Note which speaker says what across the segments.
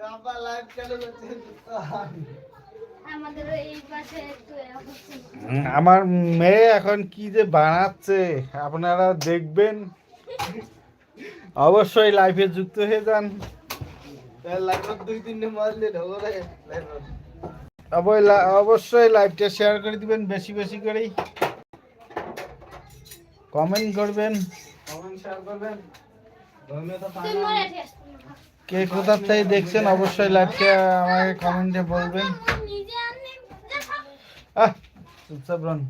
Speaker 1: আবার লাইভ চালু করছে
Speaker 2: আমাদের এই পাশে একটু এ হচ্ছে।
Speaker 3: হুম, আমার মেয়ে এখন কি যে বানাচ্ছে আপনারা দেখবেন। অবশ্যই লাইফে যুক্ত হয়ে যান। অবশ্যই লাইভটা শেয়ার করে দিবেন বেশি বেশি করেই। কমেন্ট করবেন।
Speaker 1: কমেন্ট শেয়ার করবেন। ধন্যবাদ
Speaker 3: কে কোথা থেকে দেখছেন অবশ্যই লাইভটা আমাকে কমেন্টে বলবেন। চুপচাপ রন।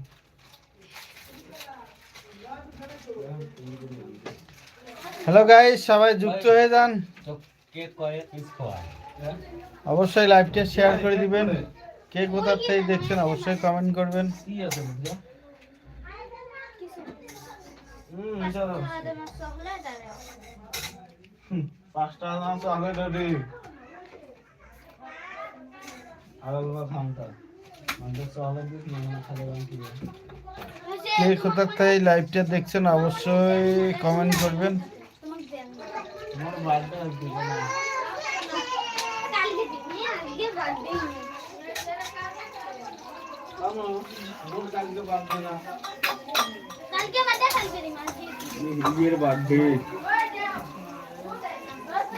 Speaker 3: হ্যালো গাইস সবাই যুক্ত হয়ে যান। অবশ্যই লাইভটা শেয়ার করে দিবেন। কে কোথা থেকে দেখছেন অবশ্যই কমেন্ট করবেন।
Speaker 1: হুম।
Speaker 2: পাঁচটা আর
Speaker 1: হুম, তো আগে রেডি। আলাদা থামতা আমাদের চলে দিস মানে খালি রং কে
Speaker 3: কোথা থেকে লাইভটা দেখছেন অবশ্যই কমেন্ট করবেন।
Speaker 2: তোমাকে
Speaker 1: বার্থডে আসবে না
Speaker 2: কালকে দিবি আজকে বার্থডে
Speaker 1: কামো মোর কালকে বার্থডে না।
Speaker 2: কালকে বাদে কালকে দিই মাছ
Speaker 1: নিজের বার্থডে।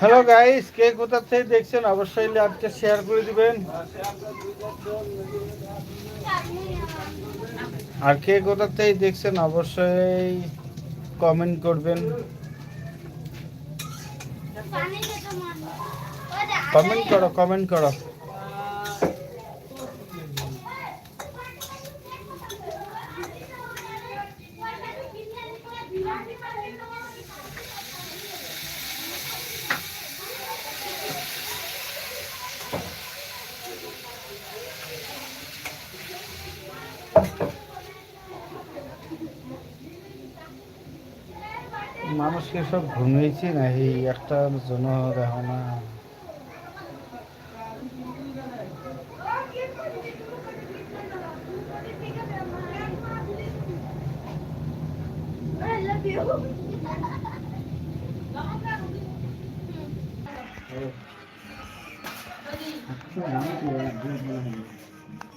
Speaker 3: হ্যালো গাইস কে কোথা থেকে দেখছেন অবশ্যই লাইভটা শেয়ার করে দিবেন। আর কে কোথা থেকে দেখছেন অবশ্যই কমেন্ট করবেন।
Speaker 2: মন
Speaker 3: কমেন্ট করো কমেন্ট করো। মানুষকে সব ঘুমিয়েছি না এই একটার জন্য দেখো না
Speaker 2: love you.